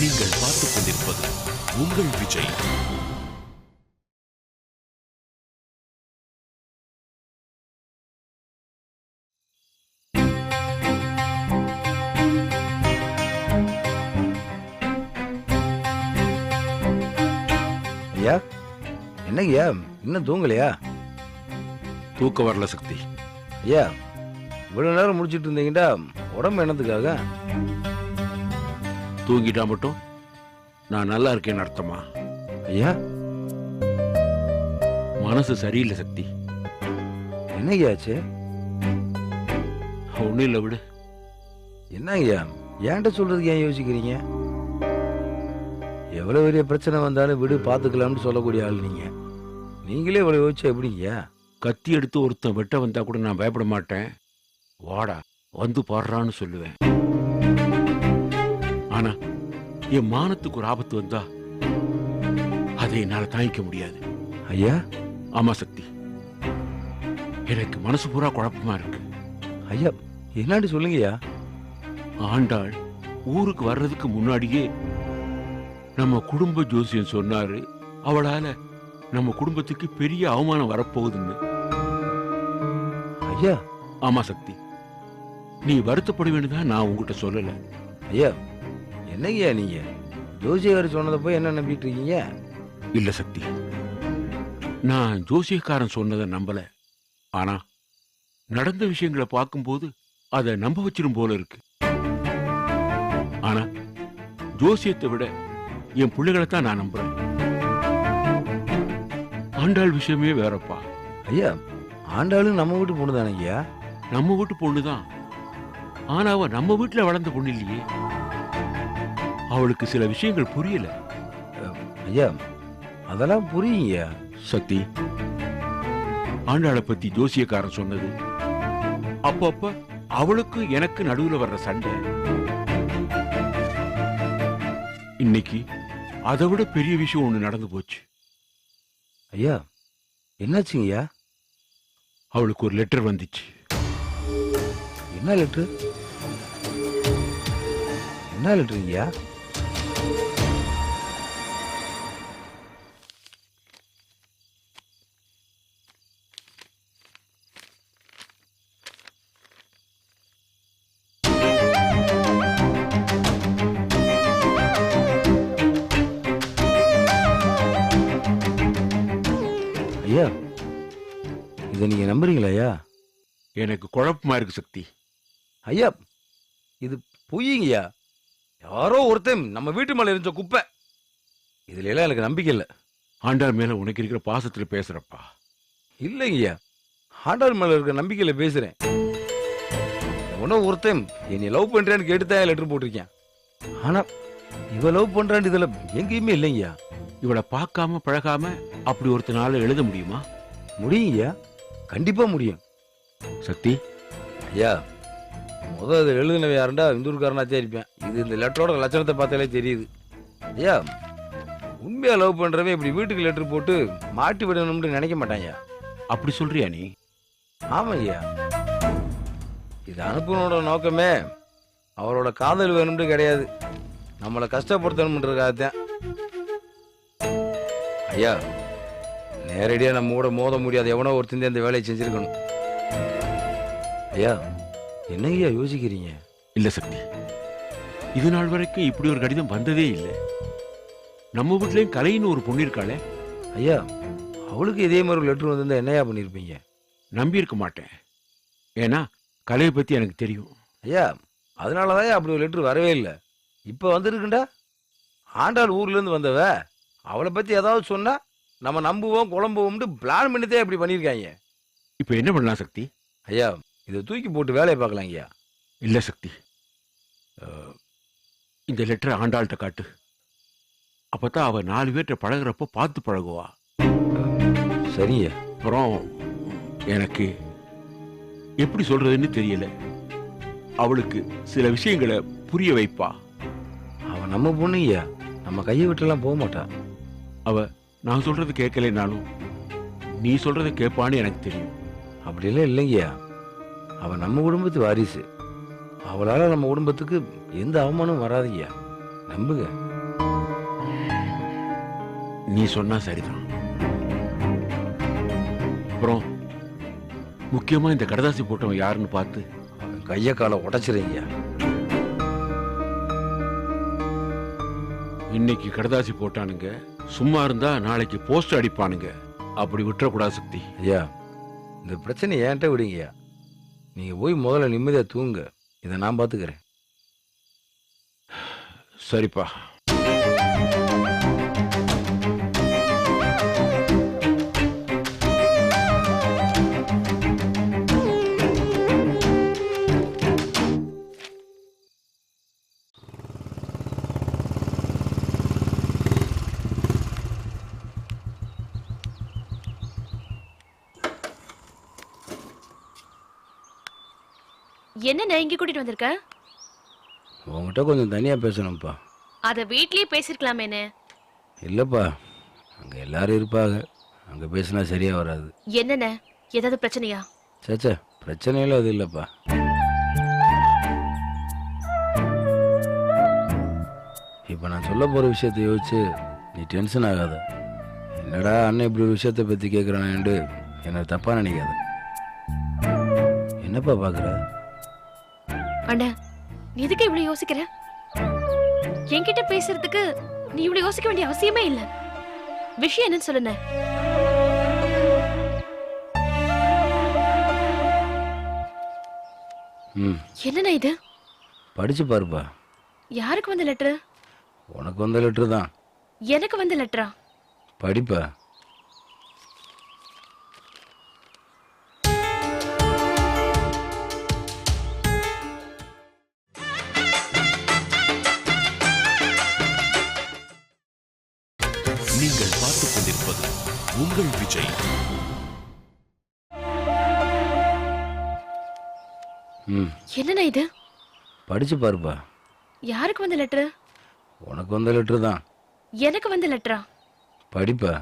நீங்கள் பார்த்துக் கொண்டிருப்பது உங்கள் விஜய். ஐயா என்னங்கய்யா இன்னும் தூங்கலையா? தூக்கம் வரல சக்தி. ஐயா இவ்வளவு நேரம் முடிச்சிட்டு இருந்தீங்கடா உடம்பு என்னத்துக்காக? தூங்கிட்டா மட்டும் நான் நல்லா இருக்கேன்னு அர்த்தமா? ஐயா. மனசு சரியில்லை சக்தி. என்னங்கய்யா ஆச்சு? ஒன்றும் இல்லை விடு. என்னங்கய்யா? ஏன்ட்ட சொல்றதுக்கு ஏன் யோசிக்கிறீங்க? எவ்வளவு பெரிய பிரச்சனை வந்தாலும் விடு பார்த்துக்கலாம்னு சொல்லக்கூடிய ஆள் நீங்க. நீங்களே இவ்வளவு யோசிச்சா எப்படிங்கய்யா? கத்தி எடுத்து ஒருத்தன் வெட்ட வந்தா கூட நான் பயப்பட மாட்டேன். வாடா வந்து பாடுறான்னு சொல்லுவேன். ஆனா என் மானத்துக்கு ஒரு ஆபத்து வந்தா அதை என்னால தாங்கிக்க முடியாது. ஐயா? ஆமா சக்தி. எனக்கு மனசு பூரா குழப்பமா இருக்கு. ஐயா என்னாடி சொல்லுங்கய்யா ஆண்டாள் ஊருக்கு வர்றதுக்கு முன்னாடியே நம்ம குடும்ப ஜோசியம் சொன்னாரு அவளால நம்ம குடும்பத்துக்கு பெரிய அவமானம் வரப்போகுதுன்னு. ஐயா. ஆமா சக்தி. நீ வருத்தப்படுவேன்னு தான் நான் உங்ககிட்ட சொல்லல. ஐயா என்னங்கய்யா நீங்க? ஜோசியர் சொன்னதை போய் என்ன நம்பிட்டு இருக்கீங்க இல்ல சக்தி. நான் ஜோசியக்காரன் சொன்னதை நம்பல. ஆனா நடந்த விஷயங்களை பார்க்கும்போது அதை நம்ப வச்சிரும் போல இருக்கு. ஆனா ஜோசியத்தை விட என் பிள்ளைகளை தான் நான் நம்புறேன். ஆண்டாள் விஷயமே வேறப்பா. ஐயா ஆண்டாளும் நம்ம வீட்டு பொண்ணு தானேங்கய்யா நம்ம வீட்டு பொண்ணுதான். ஆனா அவ நம்ம வீட்டுல வளர்ந்த பொண்ணு இல்லையே. அவளுக்கு சில விஷயங்கள் புரியல. ஐயா அதெல்லாம் புரியுங்கய்யா சக்தி ஆண்டாளை பத்தி ஜோசியக்காரன் சொன்னது. அப்பப்ப அவளுக்கு எனக்கு நடுவுல வர்ற சண்டை. இன்னைக்கு அதை விட பெரிய விஷயம் ஒண்ணு நடந்து போச்சு. ஐயா என்னாச்சுங்கய்யா அவளுக்கு ஒரு லெட்டர் வந்துச்சு. என்ன லெட்ரு என்ன லெட்டருங்கய்யா ஐயா? இதை நீங்க நம்புறீங்களா ஐயா? எனக்கு குழப்பமா இருக்கு சக்தி. ஐயா இது பொய்யுங்கய்யா யாரோ ஒருத்தன் நம்ம வீட்டு மேல இருந்த குப்பை. இதுல எல்லாம் எனக்கு நம்பிக்கை இல்லை. ஆண்டாள் மேல உனக்கு இருக்கிற பாசத்துல பேசுறப்பா. இல்லைங்கய்யா ஆண்டாள் மேல இருக்க நம்பிக்கையில பேசுறேன். எவனோ ஒருத்தன் என்னை லவ் பண்றேன்னு கேட்டு தான் லெட்டர் போட்டிருக்கேன். ஆனா இவ லவ் பண்றான்னு இதுல எங்கேயுமே இல்லைங்கய்யா இவளை பார்க்காம பழகாம அப்படி ஒருத்தனால எழுத முடியுமா? முடியுங்கய்யா கண்டிப்பா முடியும். சக்தி? ஐயா முதல் அது எழுதினவ யாருண்டா? இந்தூர்காரனாச்சே இருப்பேன். இது இந்த லெட்டரோட லட்சணத்தை பார்த்தாலே தெரியுது. ஐயா உண்மையா லவ் பண்றவன் இப்படி வீட்டுக்கு லெட்டர் போட்டு மாட்டி விடணும்னு நினைக்க மாட்டாங்க அப்படி சொல்றியா நீ? ஆமா ஐயா. இது அனுப்புனோட நோக்கமே அவரோட காதல் வேணும்னு கிடையாது. நம்மளை கஷ்டப்படுத்தணும்ன்றதுக்காகத்தான். ஐயா நேரடியா நம்ம கூட மோத முடியாது. எவனோ ஒருத்தன் இந்த வேலையை செஞ்சிருக்கணும். ஐயா என்னங்கய்யா யோசிக்கிறீங்க? இல்ல சக்தி. இது நாள் வரைக்கும் இப்படி ஒரு கடிதம் வந்ததே இல்லை. நம்ம வீட்லயும் கலைன்னு ஒரு பொண்ணு இருக்காளே. ஐயா அவளுக்கு இதே மாதிரி ஒரு லெட்டர் வந்திருந்தா என்னையா பண்ணியிருப்பீங்க நம்பி இருக்க மாட்டேன். ஏன்னா கலையை பத்தி எனக்கு தெரியும். ஐயா அதனாலதான் அப்படி ஒரு லெட்டர் வரவே இல்லை. இப்போ வந்திருக்குண்டா? ஆண்டாள் ஊர்ல இருந்து வந்தவ அவளை பத்தி ஏதாவது சொன்னா நம்ம நம்புவோம் குழம்புவோம்னு பிளான் பண்ணித்தே இப்படி பண்ணியிருக்காங்க இப்ப என்ன பண்ணலாம் சக்தி? ஐயா இதை தூக்கி போட்டு வேலையை பார்க்கலாம் ஐயா. இல்ல சக்தி. இந்த லெட்டரை ஆண்டாள்கிட்ட காட்டு. அப்பதான் அவ நாலு பேர்கிட்ட பழகுறப்போ பார்த்து பழகுவா. சரிங்க. அப்புறம் எனக்கு எப்படி சொல்றதுன்னு தெரியல. அவளுக்கு சில விஷயங்களை புரிய வைப்பா. அவன் நம்ம பொண்ணு ஐயா. நம்ம கையை விட்டுலாம் போக மாட்டா. நான் சொல்றது கேட்கலைனாலும் நீ சொல்றத கேட்பான்னு எனக்கு தெரியும். அப்படிலாம் இல்லைங்கய்யா. அவன் நம்ம குடும்பத்து வாரிசு. அவளால நம்ம குடும்பத்துக்கு எந்த அவமானமும் வராதுங்கய்யா. நம்புங்க. நீ சொன்னா சரிதான். அப்புறம் முக்கியமா இந்த கடதாசி போட்டவன் யாருன்னு பார்த்து? அவன் கையை காலை உடைச்சிருங்கய்யா இன்னைக்கு கடதாசி போட்டானுங்க. சும்மா இருந்தா நாளைக்கு போஸ்ட் அடிப்பானுங்க. அப்படி விட்டுறக்கூடாது சக்தி. ஐயா இந்த பிரச்சனை ஏன்ட்ட விடுங்கய்யா. நீங்கள் போய் முதல்ல நிம்மதியாக தூங்க இதை நான் பார்த்துக்கிறேன் சரிப்பா. என்ன இங்க கூட்டிட்டு வந்திருக்க? உங்ககிட்ட கொஞ்சம் தனியாக பேசணும்ப்பா. அத வீட்லயே பேசிருக்கலாமேனே இல்லைப்பா அங்கே எல்லாரும் இருப்பாங்க. அங்கே பேசினா சரியாக வராது. என்னண்ணே ஏதாவது பிரச்சனையா? சேச்சே பிரச்சனையில அது இல்லைப்பா. இப்போ நான் சொல்ல போகிற விஷயத்தை யோசிச்சு நீ டென்ஷன் ஆகாத. என்னடா அண்ணன் இப்படி ஒரு விஷயத்தை பற்றி கேட்குறானேண்டு என்னை தப்பாக நினைக்காத. என்னப்பா பார்க்குற அண்ணா நீ எதுக்கு இவ்வளவு யோசிக்கிற? என்கிட்ட பேசுறதுக்கு நீ இவ்வளவு யோசிக்க வேண்டிய அவசியமே இல்ல. விஷயம் என்னன்னு சொல்லுண்ணே. ம். என்னண்ணா இது? படிச்சு பாருப்பா. யாருக்கு வந்த லெட்டர் உனக்கு வந்த லெட்ரு தான். எனக்கு வந்த லெட்டரா படிப்பா. விஜய். ம். என்னண்ணா இது? படிச்சு பாருப்பா. யாருக்கு வந்த லெட்டர் உனக்கு வந்த லெட்ரு தான். எனக்கு வந்த லெட்டரா படிப்பா.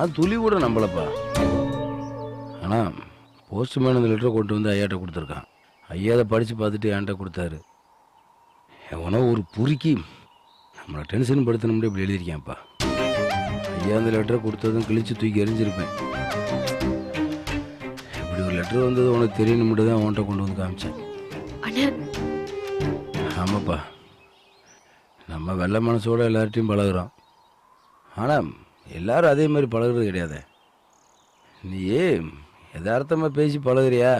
நான் துளி கூட நம்பலப்பா. ஆனால் போஸ்ட்மேன் அந்த லெட்டரை கொண்டு வந்து ஐயாட்ட கொடுத்துருக்கான். ஐயா அதை படித்து பார்த்துட்டு என்கிட்ட கொடுத்தாரு. எவனோ ஒரு பொறுக்கி நம்மளை டென்ஷன் படுத்தணும்னு இப்படி எழுதியிருக்கேன்ப்பா. ஐயா அந்த லெட்டரை கொடுத்ததும் கிழிச்சு தூக்கி எறிஞ்சிருப்பேன். இப்படி ஒரு லெட்டர் வந்தது உனக்கு தெரியணும்னு தான் அவன்கிட்ட கொண்டு வந்து காமிச்சேன். ஆமாப்பா. நம்ம வெள்ள மனசோட எல்லார்ட்டையும் பழகுறோம். ஆனால் எல்லாரும் அதே மாதிரி பழகுறது கிடையாதே. நீ யதார்த்தமாக பேசி பழகுறியா?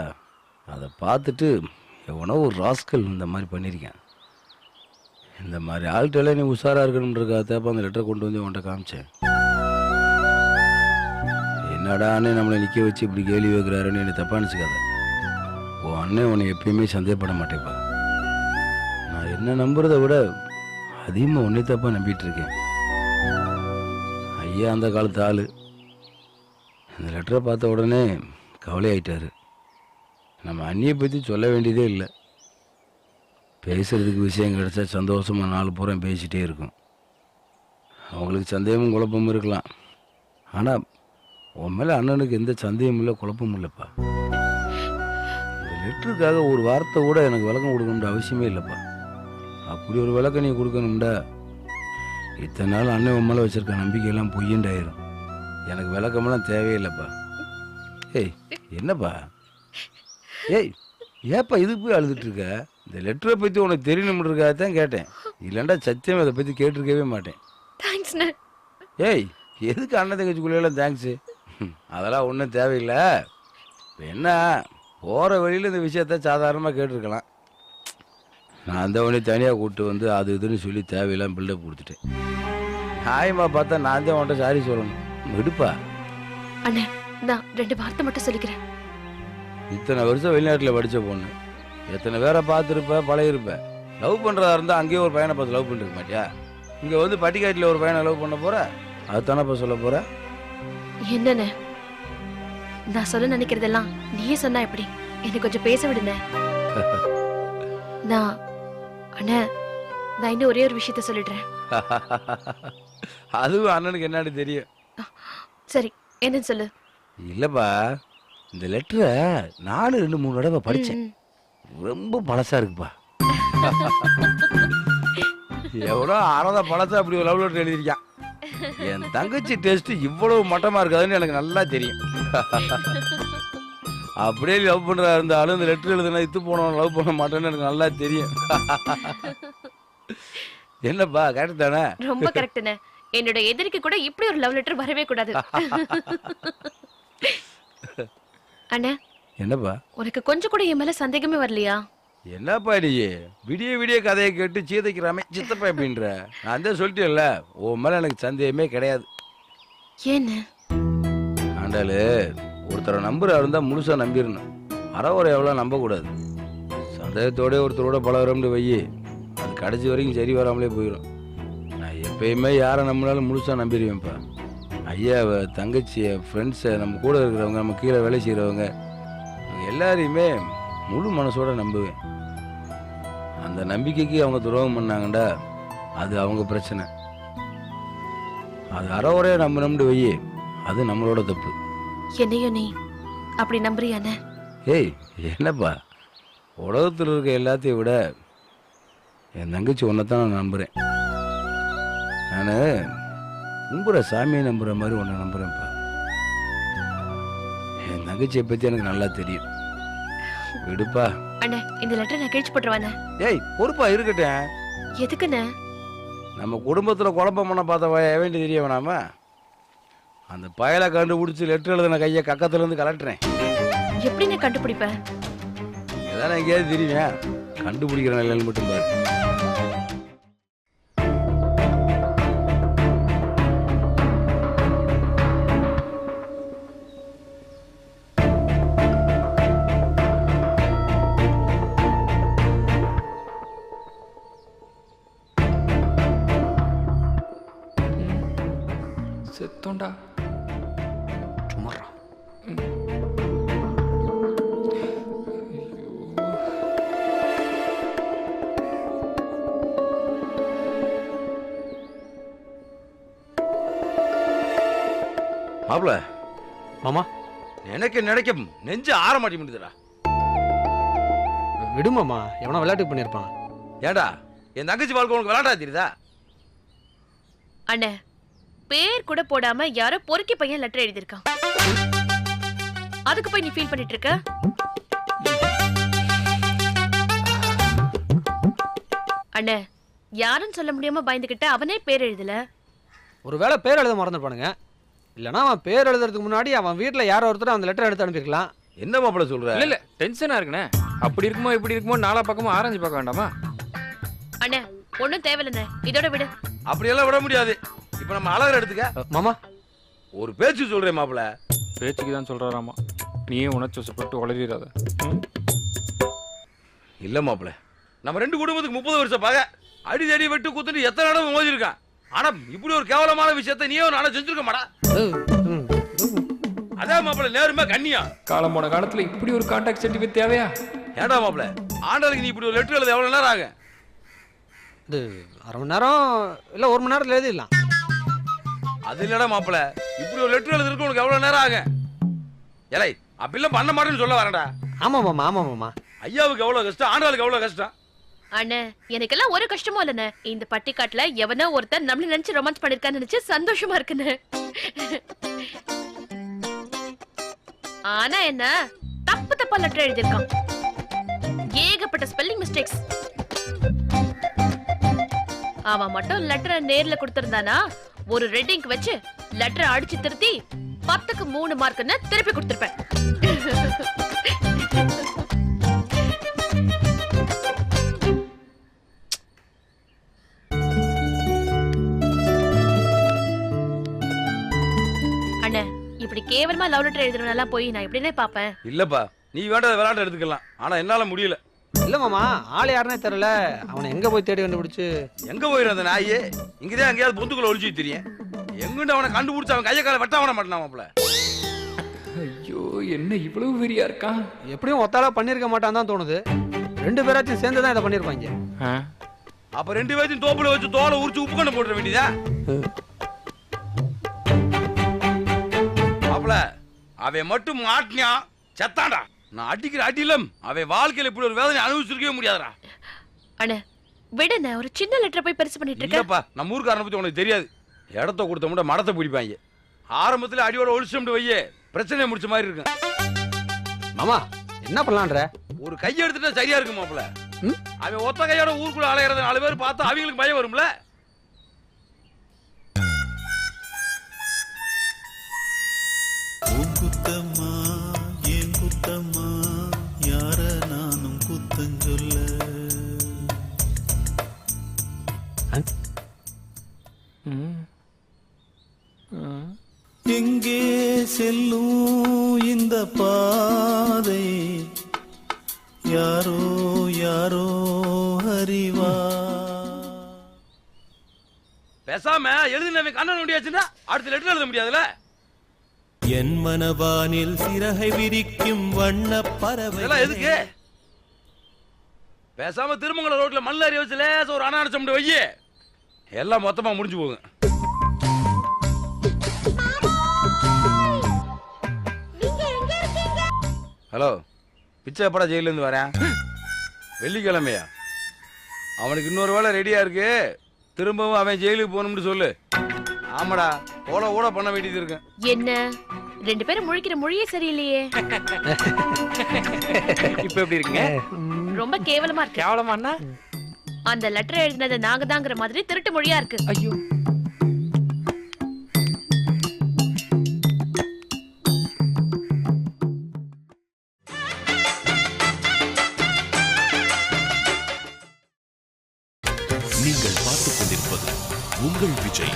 அதை பார்த்துட்டு எவனோ ஒரு ராஸ்கல் இந்த மாதிரி பண்ணியிருக்கேன் இந்த மாதிரி ஆள்கிட்டலாம் நீ உஷாராக இருக்கணுன்றக்காக அந்த லெட்டரை கொண்டு வந்து உன்கிட்ட காமிச்சேன். என்னடா அண்ணே நம்மளை நிற்க வச்சு இப்படி கேள்வி வைக்கிறாருன்னு என்னை தப்பாக நினச்சிக்காத. உன் அண்ணன் உன்னை எப்பயுமே சந்தேகப்பட மாட்டேப்பா. நான் என்ன நம்புறதை விட அதிகமாக உன்னை தப்பாக நம்பிட்டு இருக்கேன். ஐயா அந்த காலத்து ஆள். அந்த லெட்டரை பார்த்த உடனே கவலையாயிட்டார். நம்ம அண்ணியை பற்றி சொல்ல வேண்டியதே இல்லை. பேசுகிறதுக்கு விஷயம் கிடைச்சா சந்தோஷமாக நாலு பூரம் பேசிகிட்டே இருக்கும். அவங்களுக்கு சந்தேகமும் குழப்பமும் இருக்கலாம். ஆனால் உன் மேலே அண்ணனுக்கு எந்த சந்தேகமும் இல்லை குழப்பமும் இல்லைப்பா. இந்த லெட்டருக்காக ஒரு வார்த்தை கூட எனக்கு விளக்கம் கொடுக்கணுன்ற அவசியமே இல்லைப்பா. அப்படி ஒரு விளக்கம் நீ கொடுக்கணும்டா. இத்தனை நாள் அண்ணன் உன் மேலே வச்சிருக்க நம்பிக்கையெல்லாம் பொய்யண்டாயிரும் எனக்கு விளக்கமெல்லாம் தேவையில்லைப்பா. ஏய் என்னப்பா? ஏய் ஏப்பா இதுக்கு போய் அழுதுட்டு இருக்க இந்த லெட்டரை பற்றி உனக்கு தெரியணும்ன்றதுக்காக தான் கேட்டேன். இல்லைண்டா சத்தியம் அதை பற்றி கேட்டிருக்கவே மாட்டேன். ஏய் எதுக்கு அண்ணன் தங்கச்சிக்குள்ளேலாம் தேங்க்ஸு அதெல்லாம் ஒன்றும் தேவையில்லை. என்ன? போகிற வழியில் இந்த விஷயத்த சாதாரணமாக கேட்டிருக்கலாம். நான் அந்த உடனே தனியாக கூப்பிட்டு வந்து அது இதுன்னு சொல்லி தேவையில்லாம் பில்டப் கொடுத்துட்டேன். நியாயமாக பார்த்தா நான் தான் உன்ட்ட சாரி சொல்லணும். விடுப்பா அண்ணே நான் ரெண்டு வார்த்தை மட்டும் சொல்லிக்கிறேன். இத்தனை வருஷம் வெளிநாட்டில் படித்த பொண்ணு. எத்தனை பேரை பார்த்துருப்ப பழகிருப்ப லவ் பண்ணுறதா இருந்தால் அங்கேயே ஒரு பையனை பார்த்து லவ் பண்ணிருக்க மாட்டியா? இங்கே வந்து பட்டிக்காட்டில் ஒரு பையனை லவ் பண்ண போகிற அதுதானப்பா சொல்ல போகிற என்னண்ணே? நான் சொல்ல நினைக்கிறதெல்லாம் நீயே சொன்னா எப்படி? எனக்கு கொஞ்சம் பேச விடுன நான் அண்ணா நான் இன்னும் ஒரே ஒரு விஷயத்த சொல்லிடுறேன். அதுவும் அண்ணனுக்கு என்னன்னு தெரியும். சரி என்னன்னு சொல்லு. இல்லப்பா இந்த லெட்டரை நானும் ரெண்டு மூணு தடவை படிச்சேன். ரொம்ப பழசா இருக்குப்பா. எவ்வளோ அறத பழசா அப்படி ஒரு லவ் லெட்டர் எழுதியிருக்கான். என் தங்கச்சி டேஸ்ட் இவ்வளவு மட்டமா இருக்காதுன்னு எனக்கு நல்லா தெரியும். அப்படியே லவ் பண்றா இருந்தாலும் இந்த லெட்டர் எழுதுனா இத்து போனவன் லவ் பண்ண மாட்டேன்னு எனக்கு நல்லா தெரியும். என்னப்பா கரெக்ட் தானே? ரொம்ப கரெக்ட்ண்ணே என்னோட எதிரிக்கு கூட இப்படி ஒரு லவ் லெட்டர் வரவே கூடாது. அண்ணா என்னப்பா? உனக்கு கொஞ்சம் கூட என் மேல சந்தேகமே வரலையா? என்னப்பா நீ? விடிய விடிய கதையை கேட்டு சீதைக்கிறாமே சித்தப்பா அப்படின்ற நான் தான் சொல்லிட்டேன்ல உன் மேல எனக்கு சந்தேகமே கிடையாது. ஏன்னு? ஆண்டாளு ஒருத்தரை நம்புறா இருந்தால் முழுசாக நம்பிடணும் அறவுரை எவ்வளோ நம்பக்கூடாது. சந்தேகத்தோட ஒருத்தரோட பழகிறோம்னு வையி அது கடைசி வரைக்கும் சரி வராமலே போயிடும் நான் எப்பயுமே யாரை நம்பினாலும் முழுசாக நம்பிடுவேன்ப்பா ஐயாவை தங்கச்சியை ஃப்ரெண்ட்ஸை நம்ம கூட இருக்கிறவங்க நம்ம கீழே வேலை செய்கிறவங்க எல்லாரையுமே முழு மனசோட நம்புவேன். அந்த நம்பிக்கைக்கு அவங்க துரோகம் பண்ணாங்கண்டா அது அவங்க பிரச்சனை. அது அறவுரையை நம்பினோம்னு வையி அது நம்மளோட தப்பு. என்னையும் நீ அப்படி நம்புறியாண்ணே ஏய் என்னப்பா? உலகத்தில் இருக்க எல்லாத்தையும் விட என் தங்கச்சி ஒன்றை தான் நான் நம்புகிறேன் நான் கும்புற சாமியை நம்புகிற மாதிரி ஒன்றை நம்புகிறேன்ப்பா என் தங்கச்சியை பற்றி எனக்கு நல்லா தெரியும். விடுப்பா. அண்ணே இந்த லெட்டர் நான் கிழிச்சு போட்டுருவானே ஏய் பொறுப்பா இருக்கட்டேன் எதுக்குண்ணே? நம்ம குடும்பத்தில் குழப்பம் பண்ண பார்த்த வய வேண்டி தெரிய வேணாமா? அந்த பயலை கண்டுபிடிச்சி லெட்டர் எழுதின கையை கக்கத்துலேருந்து கலட்டுறேன். எப்படிண்ணே கண்டுபிடிப்பேன் எதான எங்கேயாவது தெரியுவேன் கண்டுபிடிக்கிற நிலையில் மட்டும் பாரு. செத்தோண்டா. மாப்பிள. மாமா. எனக்கு நினைக்க நெஞ்சு ஆற மாட்டி முடியுதுடா விடு மாமா எவனா விளையாட்டு பண்ணியிருப்பான் ஏண்டா என் தங்கச்சி வாழ்க்கை உனக்கு விளாண்டா தெரியுதா? அண்ணே பேர் கூட போடாம யாரோ பொறுக்கி பையன் லெட்டர் எழுதியிருக்கான். அதுக்கு போய் நீ ஃபீல் பண்ணிட்டு இருக்க அண்ணே யாருன்னு சொல்ல முடியாம பயந்துகிட்ட அவனே பேர் எழுதல. ஒருவேளை பேர் எழுத மறந்துருப்பானுங்க. இல்லைனா அவன் பேர் எழுதுறதுக்கு முன்னாடி அவன் வீட்டில் யாரோ ஒருத்தர் அந்த லெட்டர் எடுத்து அனுப்பியிருக்கலாம். என்ன மாப்பிள சொல்ற? இல்ல இல்ல டென்ஷனா இருக்குண்ணே. அப்படி இருக்குமோ இப்படி இருக்குமோ நாலா பக்கமும் ஆராய்ஞ்சு பார்க்க வேண்டாமா? அண்ணே ஒண்ணும் தேவையில்லைண்ணே. இதோட விடு. அப்படியெல்லாம் விட முடியாது. இப்ப நம்ம அழகர் எடுத்துக்க. மாமா. ஒரு பேச்சு சொல்றேன் மாப்பிள பேச்சுக்கு தான் சொல்றாராமா நீயே உணர்ச்சி வசப்பட்டு உளறிடாத இல்ல மாப்பிள நம்ம ரெண்டு குடும்பத்துக்கு முப்பது வருஷம் பகை. அடிதடி வெட்டு குத்துட்டு எத்தனை இடம் மோதிருக்கான்? ஆனா இப்படி ஒரு கேவலமான விஷயத்த நீயே ஒரு நாளை செஞ்சிருக்க மாடா ம், ம், ம். அதான் மாப்பிள நேருமே கண்ணியா. காலம் போன காலத்துல இப்படி ஒரு கான்டாக்ட் சர்டிஃபிகேட் தேவையா? ஏண்டா மாப்பிள ஆண்டலுக்கு நீ இப்படி ஒரு லெட்டர் எழுத எவ்வளவு நேரம் ஆகும் இது அரை மணி நேரம் இல்லை ஒரு மணி நேரத்தில் எழுதிடலாம். அது இல்லடா மாப்பிள இப்படி ஒரு லெட்டர் எழுதுறதுக்கு உனக்கு எவ்வளவு நேரம் ஆகும் ஏலை அப்படிலாம் பண்ண மாட்டேன்னு சொல்ல வரேன்டா. ஆமாம் மாமா ஆமாம் மாமா. ஐயாவுக்கு எவ்வளவு கஷ்டம் ஆண்டாளுக்கு எவ்வளவு கஷ்டம்? அண்ணே எனக்கெல்லாம் ஒரு கஷ்டமும் இல்லைண்ணே. இந்த பட்டிக்காட்டுல எவனோ ஒருத்தன் நம்மள நினைச்சு ரொமான்ஸ் பண்ணிருக்கான்னு நினைச்சு சந்தோஷமா இருக்குண்ணே. ஆனா என்ன தப்பு தப்பா லெட்டர் எழுதியிருக்கான். ஏகப்பட்ட ஸ்பெல்லிங் மிஸ்டேக்ஸ் அவன் மட்டும் லெட்டரை நேர்ல கொடுத்திருந்தானா ஒரு ரெட்டிங்க் வச்சு லெட்டரை அடிச்சு திருத்தி பத்துக்கு மூணு மார்க்குன்னு திருப்பி கொடுத்திருப்பேன். இப்படி கேவலமா லவ் லெட்டர் எழுதுறவனெல்லாம் போய் நான் எப்படின்னே பாப்பேன் இல்லப்பா நீ வேண்டாம் விளையாட்டு எடுத்துக்கலாம். ஆனா என்னால முடியல. இல்லை மாமா ஆள் யாருன்னே தெரியல. அவனை எங்கே போய் தேடி கண்டுபிடிச்சு? எங்க போயிரு அந்த நாயே? இங்கதான் எங்கேயாவது பொந்துக்குள்ள ஒளிச்சு தெரியும் எங்கிட்ட அவனை கண்டுபிடிச்சு அவன் கையை காலை வெட்ட விட மாட்டான் மாப்பிள ஐயோ என்ன இவ்வளவு வெறியா இருக்கான் எப்படியும் ஒத்தாளா பண்ணியிருக்க மாட்டான் தான் தோணுது. ரெண்டு பேராச்சும் சேர்ந்து தான் இதை பண்ணியிருப்பாங்க ஆ? அப்ப ரெண்டு பேர்த்தையும் தோப்புல வச்சு தோலை உரிச்சு உப்பு கண்ணு போட்டுற வேண்டியதா மாப்பிள அவன் மட்டும் மாட்டினான் செத்தான்டா. நான் அடிக்கிற அடியிலும் அவன் வாழ்க்கையில இப்படி ஒரு வேதனை அனுபவிச்சிருக்கவே முடியாதுடா. அண்ணே விடுண்ணே ஒரு சின்ன லெட்டர் போய் பெருசு பண்ணிட்டு இருக்க இல்லப்பா நம்ம ஊருக்காரனை பத்தி உனக்கு தெரியாது. இடத்த கொடுத்த முட மடத்தை பிடிப்பாங்க. ஆரம்பத்துல அடியோட ஒழிச்சோம்னு வையே பிரச்சனையை முடிச்ச மாதிரி இருக்கும். மாமா என்ன பண்ணலான்ற? ஒரு கையை எடுத்துட்டா சரியா இருக்கும் மாப்பிள? அவன் ஒத்த கையோட ஊருக்குள்ள அலையிறத நாலு பேர் பார்த்தா அவங்களுக்கு பயம் வரும்ல. எங்கே செல்லும் இந்த பாதை யாரோ யாரோ அறிவா? பேசாம எழுதினவன் கண்ணன் முடியாச்சுன்னா அடுத்த லெட்டர் எழுத முடியாதுல்ல? என் மனவானில் சிறகை விரிக்கும் வண்ண பறவை இதெல்லாம் எதுக்கு? பேசாம திருமங்கல ரோட்ல மல்லாரி வச்சு லேசா ஒரு அனான சம்பளம் வையே. எல்லாம் மொத்தமா முடிஞ்சு போகும் ஹலோ பிச்சை எப்படா ஜெயில இருந்து வரேன்? வெள்ளிக்கிழமையா? அவனுக்கு இன்னொரு வேலை ரெடியா இருக்கு. திரும்பவும் அவன் ஜெயிலுக்கு போகணும்னு சொல்லு. ஆமாடா ஓட ஓட பண்ண வேண்டியது இருக்கு. என்ன? ரெண்டு பேரும் முழிக்கிற மொழியே சரியில்லையே. இப்ப எப்படி இருக்கீங்க? ரொம்ப கேவலமா இருக்கு. கேவலமாண்ணா அந்த லெட்டர் எழுதினது நாங்க தாங்கிற மாதிரி திருட்டு மொழியா இருக்கு. ஐயோ. நீங்கள் பார்த்துக் கொண்டிருப்பது உங்கள் விஜய்.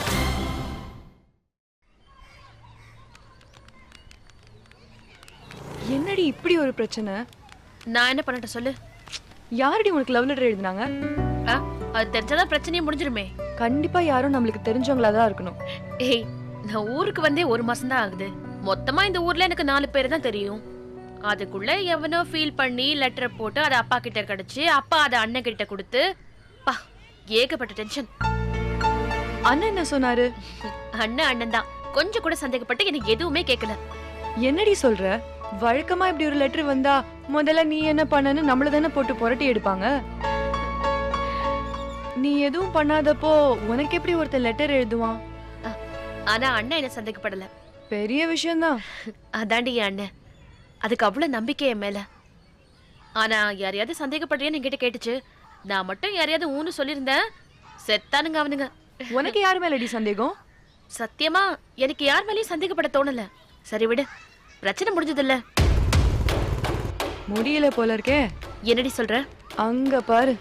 என்னடி இப்படி ஒரு பிரச்சனை? நான் என்ன பண்ணட்டும் சொல்லு. யாரடி உனக்கு லவ் லெட்டர் எழுதினாங்க? அது தெரிஞ்சாதான் பிரச்சனையே முடிஞ்சிருமே கண்டிப்பா யாரும் நம்மளுக்கு தெரிஞ்சவங்களா தான் இருக்கணும். ஏய் நான் ஊருக்கு வந்தே ஒரு மாசம் தான் ஆகுது. மொத்தமா இந்த ஊர்ல எனக்கு நாலு பேர் தான் தெரியும். அதுக்குள்ள எவனோ ஃபீல் பண்ணி லெட்டர் போட்டு அதை அப்பா கிட்ட கிடைச்சு அப்பா அதை அண்ணன் கிட்ட கொடுத்து பா ஏகப்பட்ட டென்ஷன் அண்ணன் என்ன சொன்னாரு? அண்ணன் அண்ணன் தான். கொஞ்சம் கூட சந்தேகப்பட்டு எனக்கு எதுவுமே கேட்கல என்னடி சொல்ற? வழக்கமா இப்படி ஒரு லெட்டர் வந்தா முதல்ல நீ என்ன பண்ணன்னு நம்மள தானே போட்டு புரட்டி எடுப்பாங்க? நீ எதுவும் பண்ணாதப்போ உனக்கு எப்படி ஒருத்தன் லெட்டர் எழுதுவான்? ஆனா அண்ணன் என்ன சந்தேகப்படல. பெரிய விஷயம்தான். அதாண்டி என் அண்ணன். அதுக்கு அவ்வளவு நம்பிக்கை என் மேல. ஆனா யாரையாவது சந்தேகப்படுறியான்னு என்கிட்ட கேட்டுச்சு. நான் மட்டும் யாரையாவது ஊன்னு சொல்லியிருந்தேன். செத்தானுங்க அவனுங்க. உனக்கு யார் மேலடி சந்தேகம்? சத்தியமா எனக்கு யார் மேலயும் சந்தேகப்பட தோணல. சரி விடு. பிரச்சனை முடிஞ்சதில்ல. முடியல போல இருக்கே. என்னடி சொல்ற? அங்க பாரு.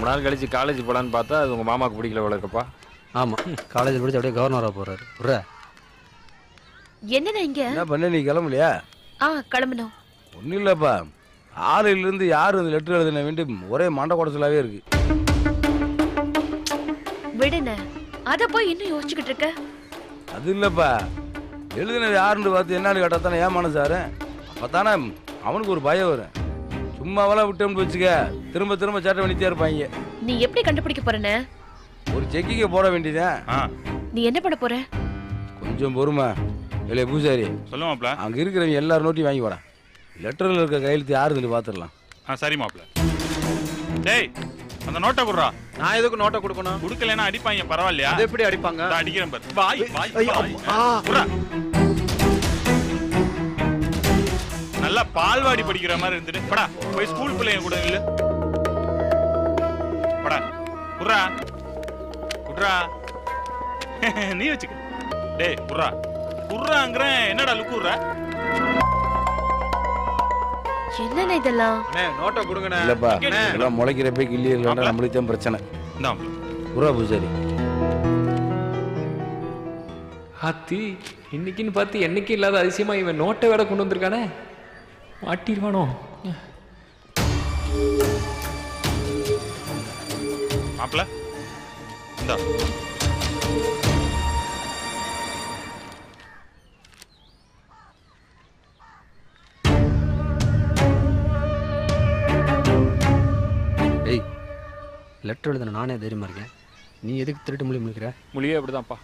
ரொம்ப நாள் கழிச்சு காலேஜ் போலான்னு பார்த்தா அது உங்க மாமாக்கு பிடிக்கல போல இருக்கப்பா. ஆமா. காலேஜ் படிச்சு அப்படியே கவர்னரா போறாரு. விட்ற என்னடா இங்க? என்ன பண்ண நீ கிளம்பலையா? ஆ கிளம்பணும். ஒன்றும் இல்லைப்பா. ஆறிலிருந்து யார் இந்த லெட்டர் எழுதின வேண்டி ஒரே மண்டை குடச்சலாவே இருக்கு. விடுன அத போய் இன்னும் யோசிச்சுக்கிட்டு இருக்க. அது இல்லைப்பா. எழுதினது யாருன்னு பார்த்து என்னன்னு கேட்டா தானே ஏன் மனசாரு அப்போ தானே அவனுக்கு ஒரு பயம் வரும். சும்மாவெல்லாம் விட்டோம்னு வச்சுக்க திரும்ப திரும்ப சேட்டை பண்ணிட்டே இருப்பாங்க. நீ எப்படி கண்டுபிடிக்க போறன ஒரு செக்கிங்க போட வேண்டியதேன் நீ என்ன பண்ண போற? கொஞ்சம் பொறுமை. இல்லையா பூசாரி. சொல்லு மாப்ள. அங்கே இருக்கிறவங்க எல்லார் நோட்டையும் வாங்கி வாடா. லெட்டரில் இருக்க கையெழுத்து யாருன்னு பார்த்துடலாம் ஆ சரி மாப்ள. டேய் அந்த நோட்டை குடுறா. நான் எதுக்கு நோட்டை கொடுக்கணும்? குடுக்கலைன்னா அடிப்பாங்க பரவாயில்லையா? அது எப்படி அடிப்பாங்க? அடிக்கிறேன் பாரு. வாய் வாய் ஐயோ, வாய். ஆ. குடுறா. நல்லா பால்வாடி படிக்கிற மாதிரி இருந்துட்டு படா போய் ஸ்கூல் பிள்ளைங்க கூட இல்ல படா குடுறா குடுறா நீ வச்சுக்க. டேய் குடுறா குடுறாங்கிறேன் என்னடா லுக்கு குடுறா என்னண்ணே இதெல்லாம்? நோட்டை கொடுங்கண்ணே. இல்லைப்பா அண்ணே. எல்லாம் முளைக்கிறப்ப கிள்ளி இல்லைன்னா நம்மளுக்கு தான் பிரச்சனை. இந்தா. புறா பூசாரி. ஹாத்தி இன்னைக்குன்னு பார்த்து என்னைக்கு இல்லாத அதிசயமா இவன் நோட்டை வேற கொண்டு வந்திருக்கானே? மாட்டிடுவானோ மாப்பிள இந்தா. டேய் லெட்டர் எழுதின நானே தைரியமாக இருக்கேன். நீ எதுக்கு திருட்டு மொழி முழிக்கிற? மொழியே அப்படிதான்ப்பா.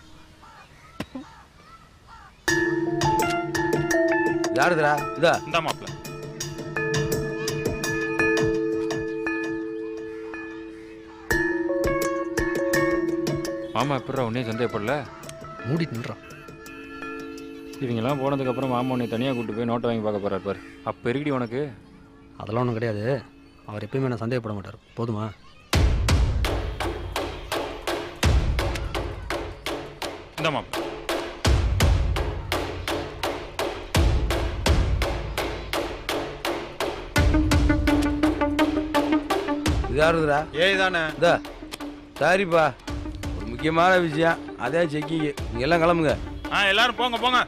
யாருதுரா இதா. இந்த மாப்பிள்ள. மாமா எப்படா உன்னே சந்தேகப்படல மூடிட்டு நின்றான் இவங்கெல்லாம் போனதுக்கப்புறம் மாமா உன்னை தனியாக கூட்டு போய் நோட்டை வாங்கி பார்க்க போறாரு பாரு. அப்போ இருக்கடி உனக்கு? அதெல்லாம் ஒன்றும் கிடையாது. அவர் எப்பயுமே நான் சந்தேகப்பட மாட்டார். போதுமா? இந்த மாப்பிள்ள இது யாருதுடா? ஏய் தானே இதா சாரிப்பா முக்கியமான விஷயம். அதே செக்கிங்க நீங்க எல்லாம் கிளம்புங்க. ஆ எல்லாரும் போங்க போங்க.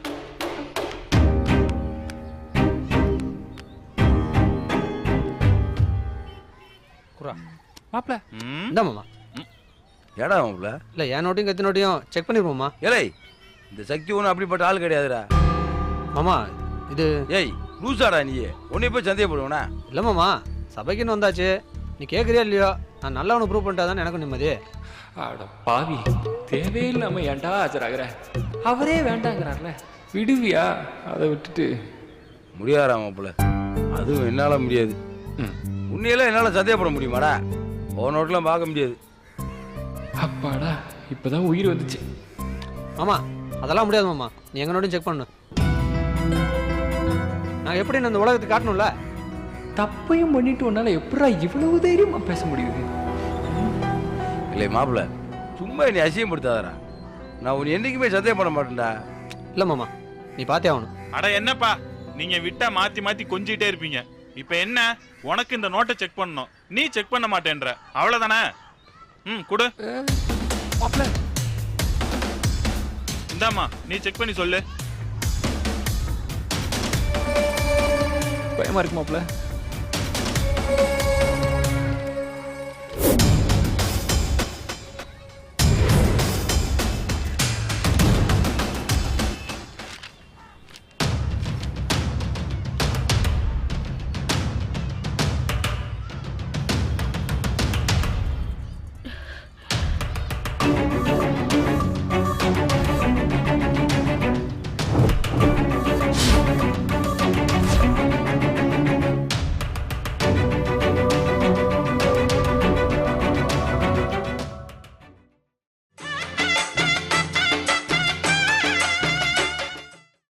குரா. மாப்பிள. இந்த மாமா. ஏடா மாப்பிள்ள இல்லை என் நோட்டையும் கத்தி நோட்டையும் செக் பண்ணிருப்போம்மா ஏலே இந்த சக்தி ஒன்றும் அப்படிப்பட்ட ஆள் கிடையாதுடா. மாமா இது ஏய் லூசாடா நீ உன்னை போய் சந்தேகப்படுவனா இல்லை மாமா. சபைக்குன்னு வந்தாச்சு. நீ கேட்குறியா இல்லையோ? நான் நல்லவனு ப்ரூவ் பண்ணிட்டா தான் எனக்கும் நிம்மதி. அட பாவி தேவையில்லாம ஏன்டா ஆஜராகிற? அவரே வேண்டாங்கிறார்ல. விடுவியா? அதை விட்டுட்டு. முடியாதா மாப்பிள்ள அதுவும் என்னால் முடியாது. உன்னையெல்லாம் என்னால் சந்தேகப்பட முடியுமாடா? உன் நோட்டெலாம் பார்க்க முடியாது. அப்பாடா இப்பதான் உயிர் வந்துச்சு. மாமா அதெல்லாம் முடியாது மாமா. நீ எங்க நோட்டையும் செக் பண்ணு. நான் எப்படி நான் இந்த உலகத்துக்கு காட்டணும்ல? தப்பையும் பண்ணிட்டு உன்னால எப்படா இவ்வளவு தைரியமா பேச முடியுது? இல்லை மாப்பிள்ள சும்மா என்னை அசியப்படுத்தாதடா நான் உன்னை என்றைக்குமே சந்தேகப்பட மாட்டேன்டா. இல்லை மாமா நீ பார்த்தே ஆகணும். அட என்னப்பா? நீங்க விட்டா மாத்தி மாத்தி கொஞ்சிட்டே இருப்பீங்க. இப்ப என்ன? உனக்கு இந்த நோட்டை செக் பண்ணணும். நீ செக் பண்ண மாட்டேன்ற. அவ்வளவுதானே? ம் கொடு. மாப்பிள இந்தாம்மா நீ செக் பண்ணி சொல்லு. பயமா இருக்கு மாப்பிள